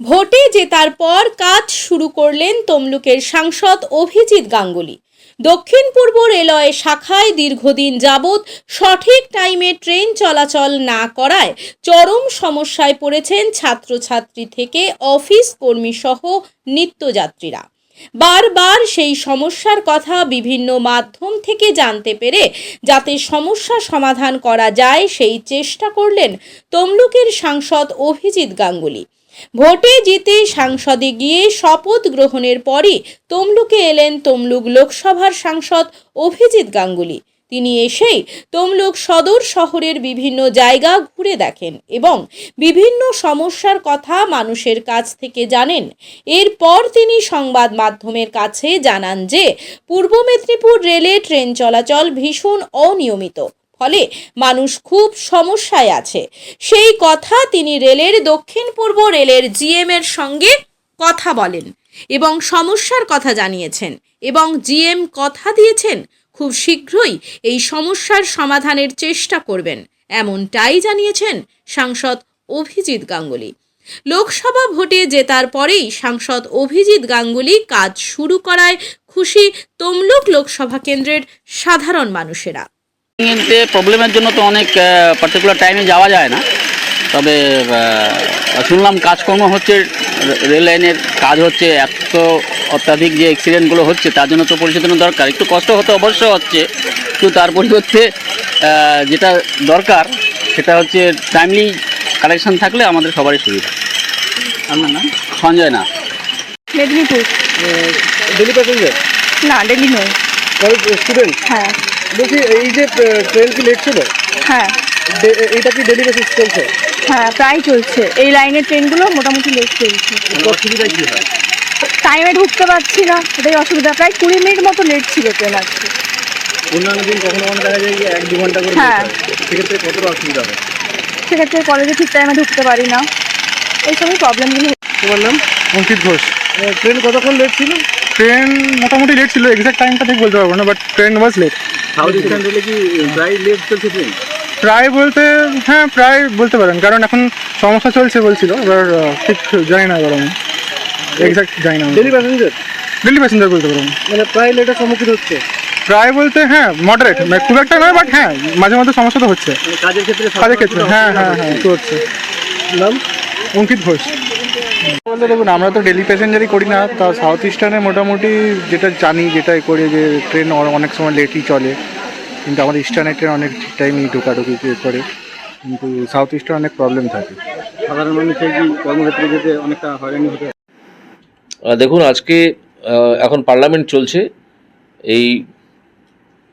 ভোটে জেতার পর কাজ শুরু করলেন তমলুকের সাংসদ অভিজিৎ গাঙ্গুলি। দক্ষিণ পূর্ব রেলওয়ে শাখায় দীর্ঘদিন যাবৎ সঠিক টাইমে ট্রেন চলাচল না করায় চরম সমস্যায় পড়েছেন ছাত্রছাত্রী থেকে অফিস কর্মী সহ নিত্যযাত্রীরা। বারবার সেই সমস্যার কথা বিভিন্ন মাধ্যম থেকে জানতে পেরে যাতে সমস্যা সমাধান করা যায় সেই চেষ্টা করলেন তমলুকের সাংসদ অভিজিৎ গাঙ্গুলি। ভোটে জিতে সাংসদে গিয়ে শপথ গ্রহণের পরই তমলুকে এলেন তমলুক লোকসভার সাংসদ অভিজিৎ গাঙ্গুলি। তিনি এসেই তমলুক সদর শহরের বিভিন্ন জায়গা ঘুরে দেখেন এবং বিভিন্ন সমস্যার কথা মানুষের কাছ থেকে জানেন। এরপর তিনি সংবাদ মাধ্যমের কাছে জানান যে, পূর্ব মেদিনীপুর রেলে ট্রেন চলাচল ভীষণ অনিয়মিত। ফলে মানুষ খুব সমস্যায় আছে। সেই কথা তিনি রেলের দক্ষিণ পূর্ব রেলের জিএম এর সঙ্গে কথা বলেন এবং সমস্যার কথা জানিয়েছেন এবং জিএম কথা দিয়েছেন, খুব শীঘ্রই এই সমস্যার সমাধানের চেষ্টা করবেন, এমনটাই জানিয়েছেন সাংসদ অভিজিৎ গাঙ্গুলি। লোকসভা ভোটে জেতার পরেই সাংসদ অভিজিৎ গাঙ্গুলি কাজ শুরু করায় খুশি তমলুক লোকসভা কেন্দ্রের সাধারণ মানুষেরা। এতে প্রবলেমের জন্য তো অনেক পার্টিকুলার টাইমে যাওয়া যায় না। তবে শুনলাম কাজকর্ম হচ্ছে রেল লাইনের কাজ হচ্ছে এত অত্যাধিক যে অ্যাক্সিডেন্টগুলো হচ্ছে তার জন্য তো পরিচালনা দরকার। একটু কষ্ট হতে অবশ্য হচ্ছে কিন্তু তার পরিবর্তে যেটা দরকার সেটা হচ্ছে টাইমলি কালেকশন থাকলে আমাদের সবারই সুবিধা। আপনার নাম? সঞ্জয় না। মেদিনীপুর। ডেলি প্যাসেঞ্জার না ডেলি নয়। স্টুডেন্ট হ্যাঁ। বলছি এই যে ট্রেন কি লেট ছিল? হ্যাঁ। এইটা কি ডেলি বেসিস চলছে? হ্যাঁ প্রায় চলছে। এই লাইনের ট্রেনগুলো মোটামুটি লেট চলছে। অসুবিধা কি হয়? টাইমে ঢুকতে পারছি না এটাই অসুবিধা। প্রায় কুড়ি মিনিট মতো লেট ছিল ট্রেন আজকে। অন্যান্য দিন কখনো কখনো দেখা যায় এক দু ঘণ্টা করে হ্যাঁ। সেক্ষেত্রে কতটা অসুবিধা হয়? সেক্ষেত্রে কলেজে ঠিক টাইমে ঢুকতে পারি না। এইসবই প্রবলেমগুলো তোমার নাম? অঙ্কিত ঘোষ। ট্রেন কতক্ষণ লেট ছিল? ট্রেন মোটামুটি লেট ছিল এক্সাক্ট টাইমটা ঠিক বলতে পারব না বাট ট্রেন ওয়াজ লেট প্রায় লেট চলছে প্রায় বলতে হ্যাঁ প্রায় বলতে পারেন। কারণ এখন সমস্যা চলছে বলছিল এবার ঠিক জানি না এবার আমি এক্সাক্ট জানি না। ডেলি প্যাসেঞ্জার ডেলি প্যাসেঞ্জার বলতে পারেন। মানে প্রায় লেটের সম্মুখীন হচ্ছে? প্রায় বলতে হ্যাঁ মডারেট খুব একটা নয় বাট হ্যাঁ মাঝে মধ্যে সমস্যা তো হচ্ছে। মানে কাজের ক্ষেত্রে কাজের ক্ষেত্রে হ্যাঁ হ্যাঁ হ্যাঁ একটু হচ্ছে। নাম? অঙ্কিত ঘোষ। বলতে দেখুন আমরা তো ডেলি প্যাসেঞ্জারই করি না তা সাউথ ইস্টার্নে মোটামুটি যেটা জানি যেটা এ করি যে ট্রেন অনেক সময় লেটই চলে। কিন্তু আমাদের ইস্টার্নের ট্রেন অনেক ঠিক টাইমই ঢোকাঢুকি করে। কিন্তু সাউথ ইস্টার্ন অনেক প্রবলেম থাকে। সাধারণ মানুষের কি কর্মক্ষেত্রে যেতে অনেকটা হয়রানি হতে দেখুন আজকে এখন পার্লামেন্ট চলছে। এই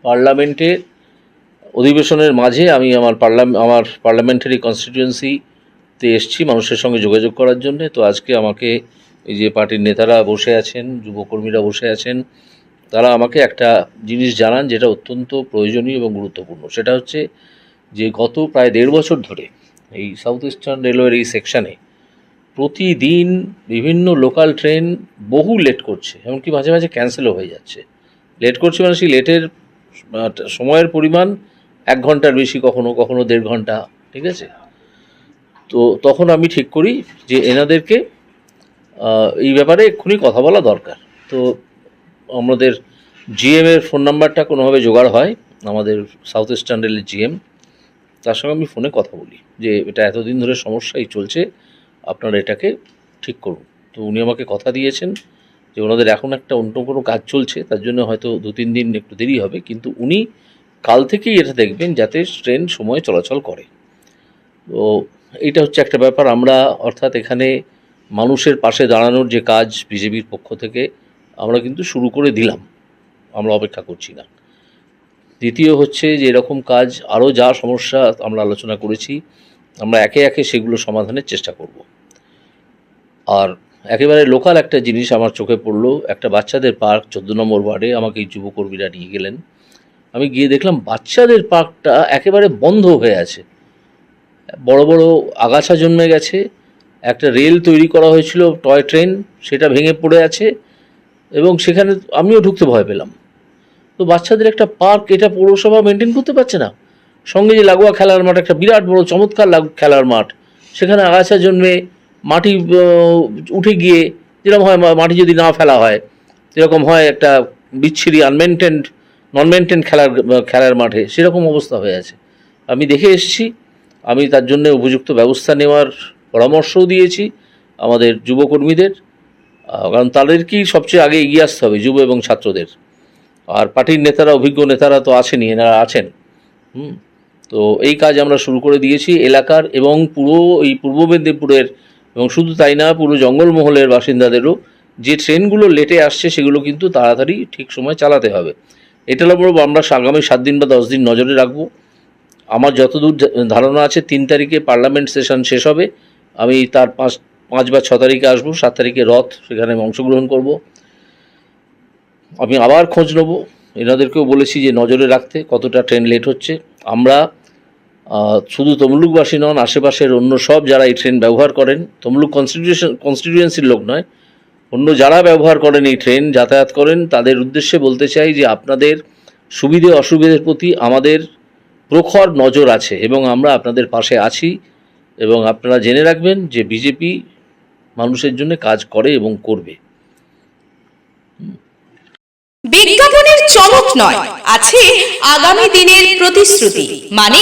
পার্লামেন্টের অধিবেশনের মাঝে আমি আমার পার্লাম আমার পার্লামেন্টারি কনস্টিটিউয়েন্সিতে এসেছি মানুষের সঙ্গে যোগাযোগ করার জন্য। তো আজকে আমাকে এই যে পার্টির নেতারা বসে আছেন, যুবকর্মীরা বসে আছেন, তারা আমাকে একটা জিনিস জানান যেটা অত্যন্ত প্রয়োজনীয় এবং গুরুত্বপূর্ণ। সেটা হচ্ছে যে গত প্রায় দেড় বছর ধরে এই সাউথ ইস্টার্ন রেলওয়ের এই সেকশানে প্রতিদিন বিভিন্ন লোকাল ট্রেন বহু লেট করছে, এমনকি মাঝে মাঝে ক্যান্সেলও হয়ে যাচ্ছে। লেট করছে মানে সেই লেটের সময়ের পরিমাণ এক ঘণ্টার বেশি, কখনো কখনো দেড় ঘণ্টা, ঠিক আছে? তো তখন আমি ঠিক করি যে এনাদেরকে এই ব্যাপারে এক্ষুনি কথা বলা দরকার। তো আমাদের জিএম এর ফোন নাম্বারটা কোনোভাবে জোগাড় হয়, আমাদের সাউথ ইস্টার্ন রেলের জিএম তার সঙ্গে আমি ফোনে কথা বলি যে এটা এতদিন ধরে সমস্যাই চলছে, আপনারা এটাকে ঠিক করুন। তো উনি আমাকে কথা দিয়েছেন যে ওনাদের এখন একটা অন্য কোনো কাজ চলছে, তার জন্য হয়তো দু তিন দিন একটু দেরি হবে, কিন্তু উনি কাল থেকেই এটা দেখবেন যাতে ট্রেন সময়ে চলাচল করে। তো এইটা হচ্ছে একটা ব্যাপার। আমরা অর্থাৎ এখানে মানুষের পাশে দাঁড়ানোর যে কাজ বিজেপির পক্ষ থেকে, আমরা কিন্তু শুরু করে দিলাম। আমরা অপেক্ষা করছি না। দ্বিতীয় হচ্ছে যে এরকম কাজ, আরও যা সমস্যা আমরা আলোচনা করেছি, আমরা একে একে সেগুলো সমাধানের চেষ্টা করব। আর একেবারে লোকাল একটা জিনিস আমার চোখে পড়ল, একটা বাচ্চাদের পার্ক, চোদ্দ নম্বর ওয়ার্ডে আমাকে এই যুবকর্মীরা নিয়ে গেলেন। আমি গিয়ে দেখলাম, বাচ্চাদের পার্কটা একেবারে বন্ধ হয়ে আছে। বড় বড় আগাছা জন্মে গেছে, একটা রেল তৈরি করা হয়েছিল, টয় ট্রেন, সেটা ভেঙে পড়ে আছে এবং সেখানে আমিও ঢুকতে ভয় পেলাম। তো বাচ্চাদের একটা পার্ক, এটা পৌরসভা মেনটেন করতে পারছে না। সঙ্গে যে লাগোয়া খেলার মাঠ, একটা বিরাট বড় চমৎকার লাগু খেলার মাঠ। সেখানে আগাছা জন্মে মাটি উঠে গিয়ে যেরকম হয় মাটি যদি না ফেলা হয়, যেরকম হয় একটা বিচ্ছিরি আনমেনটেন্ড নন মেনটেন খেলার খেলার মাঠে, সেরকম অবস্থা হয়ে আছে। আমি দেখে এসেছি আমি তার জন্য উপযুক্ত ব্যবস্থা নেওয়ার পরামর্শও দিয়েছি আমাদের যুবকর্মীদের। কারণ তাদেরকেই সবচেয়ে আগে এগিয়ে আসতে হবে, যুব এবং ছাত্রদের। আর পার্টির নেতারা, অভিজ্ঞ নেতারা তো আছেনই এনারা আছেন। হুম, তো এই কাজ আমরা শুরু করে দিয়েছি এলাকার এবং পুরো এই পূর্ব মেদিনীপুরের এবং শুধু তাই না, পুরো জঙ্গলমহলের বাসিন্দাদেরও যে ট্রেনগুলো লেটে আসছে সেগুলো কিন্তু তাড়াতাড়ি ঠিক সময় চালাতে হবে। এটার উপর আমরা আগামী সাত দিন বা দশ দিন নজরে রাখব। আমার যতদূর ধারণা আছে, তিন তারিখে পার্লামেন্ট সেশন শেষ হবে। আমি তার পাঁচ পাঁচ বা ছ তারিখে আসব, সাত তারিখে রথ, সেখানে অংশগ্রহণ করব। আমি আবার খোঁজ নেব। এনাদেরকেও বলেছি যে নজরে রাখতে, কতটা ট্রেন লেট হচ্ছে। আমরা শুধু তমলুকবাসী নন, আশেপাশের অন্য সব যারা এই ট্রেন ব্যবহার করেন, তমলুক কনস্টিটিউশন কনস্টিটিউয়েন্সির লোক নয়, অন্য যারা ব্যবহার করেন এই ট্রেন যাতায়াত করেন, তাদের উদ্দেশ্যে বলতে চাই যে আপনাদের সুবিধে অসুবিধের প্রতি আমাদের প্রখর নজর আছে এবং আমরা আপনাদের পাশে আছি এবং আপনারা জেনে রাখবেন যে বিজেপি মানুষের জন্য কাজ করে এবং করবে। বিজ্ঞাপনের চমক নয়, আছে আগামী দিনের প্রতিশ্রুতি মানে